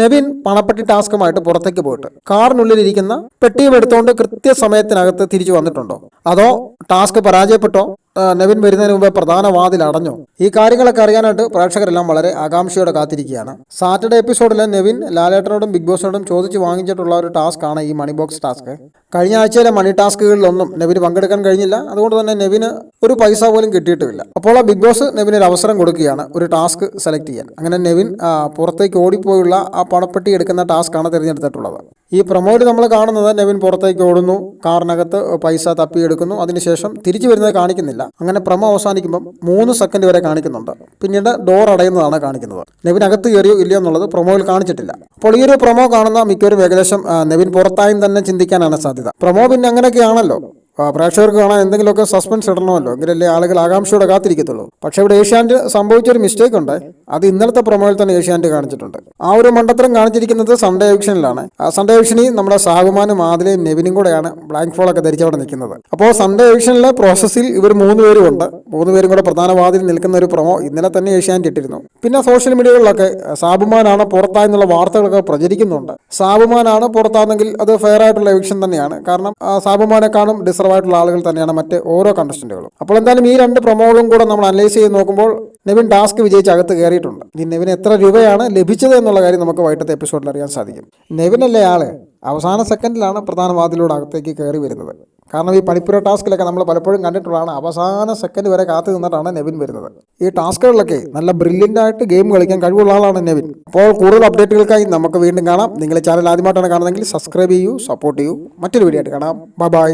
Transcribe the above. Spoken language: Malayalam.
നെവിൻ പണപ്പെട്ടി ടാസ്കുമായിട്ട് പുറത്തേക്ക് പോയിട്ട് കാറിനുള്ളിൽ ഇരിക്കുന്ന പെട്ടിയും എടുത്തുകൊണ്ട് കൃത്യസമയത്തിനകത്ത് തിരിച്ചു വന്നിട്ടുണ്ടോ? അതോ ടാസ്ക് പരാജയപ്പെട്ടോ? നെവിൻ വരുന്നതിന് മുമ്പ് പ്രധാന വാതിൽ അടഞ്ഞു. ഈ കാര്യങ്ങളൊക്കെ അറിയാനായിട്ട് പ്രേക്ഷകരെല്ലാം വളരെ ആകാംക്ഷയോടെ കാത്തിരിക്കുകയാണ്. സാറ്റർഡേ എപ്പിസോഡിൽ നവീൻ ലാലേട്ടനോടും ബിഗ് ബോസിനോടും ചോദിച്ചു വാങ്ങിച്ചിട്ടുള്ള ഒരു ടാസ്ക് ആണ് ഈ മണി ബോക്സ് ടാസ്ക്. കഴിഞ്ഞ ആഴ്ചയിലെ മണി ടാസ്കുകളിലൊന്നും നവീന് പങ്കെടുക്കാൻ കഴിഞ്ഞില്ല. അതുകൊണ്ട് തന്നെ നെവിന് ഒരു പൈസ പോലും കിട്ടിയിട്ടില്ല. അപ്പോൾ ആ ബിഗ് ബോസ് നെവിന് ഒരു അവസരം കൊടുക്കുകയാണ് ഒരു ടാസ്ക് സെലക്ട് ചെയ്യാൻ. അങ്ങനെ നവീൻ പുറത്തേക്ക് ഓടിപ്പോയുള്ള ആ പണപ്പെട്ടി എടുക്കുന്ന ടാസ്ക് ആണ് തിരഞ്ഞെടുത്തിട്ടുള്ളത്. ഈ പ്രൊമോയിൽ നമ്മൾ കാണുന്നത് നവീൻ പുറത്തേക്ക് ഓടുന്നു കാറിനകത്ത് പൈസ തപ്പിയെടുക്കുന്നു. അതിനുശേഷം തിരിച്ചു വരുന്നത് കാണിക്കുന്നില്ല. അങ്ങനെ പ്രമ അവസാനിക്കുമ്പോൾ മൂന്ന് സെക്കൻഡ് വരെ കാണിക്കുന്നുണ്ട്. പിന്നീട് ഡോർ അടയുന്നതാണ് കാണിക്കുന്നത്. നെവിൻ അകത്ത് കയറിയോ ഇല്ലയോ എന്നുള്ളത് പ്രൊമോയിൽ കാണിച്ചിട്ടില്ല. അപ്പോൾ ഈ ഒരു പ്രൊമോ കാണുന്ന മിക്കവരും ഏകദേശം നെവിൻ പുറത്തായും തന്നെ ചിന്തിക്കാനാണ് സാധ്യത. പ്രൊമോ പിന്നെ അങ്ങനെയൊക്കെയാണല്ലോ. പ്രേക്ഷകർക്ക് കാണാൻ എന്തെങ്കിലുമൊക്കെ സസ്പെൻസ് ഇടണമല്ലോ. എങ്കിലല്ലേ ആളുകൾ ആകാംക്ഷയോടെ കാത്തിരിക്കത്തുള്ളൂ. പക്ഷേ ഇവിടെ ഏഷ്യാൻഡ് സംഭവിച്ച ഒരു മിസ്റ്റേക്ക് ഉണ്ട്. അത് ഇന്നലത്തെ പ്രൊമോയിൽ തന്നെ ഏഷ്യാനെറ്റ് കാണിച്ചിട്ടുണ്ട്. ആ ഒരു മണ്ടത്തരം കാണിച്ചിരിക്കുന്നത് സൺഡേ എവിക്ഷനിലാണ് ആ സൺഡേ എവിക്ഷനിൽ നമ്മുടെ സാഹുമാനും ആദിലയും നെവിനും കൂടെയാണ് ബ്ലാങ്ക് ഫോൾ ഒക്കെ ധരിച്ചവിടെ നിൽക്കുന്നത്. അപ്പോൾ സൺഡേ എവിക്ഷനിലെ പ്രോസസ്സിൽ ഇവർ മൂന്ന് പേരും ഉണ്ട്. മൂന്ന് പേരും കൂടെ പ്രധാന വാതിൽ നിൽക്കുന്ന ഒരു പ്രൊമോ ഇന്നലെ തന്നെ ഏഷ്യാനെറ്റ് ഇട്ടിരുന്നു. പിന്നെ സോഷ്യൽ മീഡിയകളിലൊക്കെ സാബുമാനാണ് പുറത്തായെന്നുള്ള വാർത്തകളൊക്കെ പ്രചരിക്കുന്നുണ്ട്. സാബുമാനാണ് പുറത്താണെങ്കിൽ അത് ഫെയർ ആയിട്ടുള്ള എവിക്ഷൻ തന്നെയാണ്. കാരണം സാബുമാനെ കാണും ഡിസർവ് ആയിട്ടുള്ള ആളുകൾ തന്നെയാണ് മറ്റ് ഓരോ കണ്ടസ്റ്റന്റുകളും അപ്പോൾ എന്തായാലും ഈ രണ്ട് പ്രൊമോകളും കൂടെ നമ്മൾ അനലൈസ് ചെയ്ത് നോക്കുമ്പോൾ നെവിൻ ടാസ്ക് വിജയിച്ച് അകത്ത് കയറിയിട്ടുണ്ട്. ഇനി നെവിൻ എത്ര രൂപയാണ് ലഭിച്ചത് എന്നുള്ള കാര്യം നമുക്ക് വൈകിട്ടത്തെ എപ്പിസോഡിൽ അറിയാൻ സാധിക്കും. നെവിനല്ലേ ആൾ? അവസാന സെക്കൻഡിലാണ് പ്രധാന വാതിലൂടെ അകത്തേക്ക് കയറി വരുന്നത്. കാരണം ഈ പണിപ്പുര ടാസ്കിലൊക്കെ നമ്മൾ പലപ്പോഴും കണ്ടിട്ടുള്ളതാണ് അവസാന സെക്കൻഡ് വരെ കാത്തു നിന്നിട്ടാണ് നെവിൻ വരുന്നത്. ഈ ടാസ്കുകളിലൊക്കെ നല്ല ബ്രില്യന്റ് ആയിട്ട് ഗെയിം കളിക്കാൻ കഴിവുള്ള ആളാണ് നെവിൻ. അപ്പോൾ കൂടുതൽ അപ്ഡേറ്റുകൾക്കായി നമുക്ക് വീണ്ടും കാണാം. നിങ്ങൾ ചാനൽ ആദ്യമായിട്ടാണ് കാണുന്നതെങ്കിൽ സബ്സ്ക്രൈബ് ചെയ്യൂ സപ്പോർട്ട് ചെയ്യൂ. മറ്റൊരു വീഡിയോ ആയിട്ട് കാണാം. ബൈ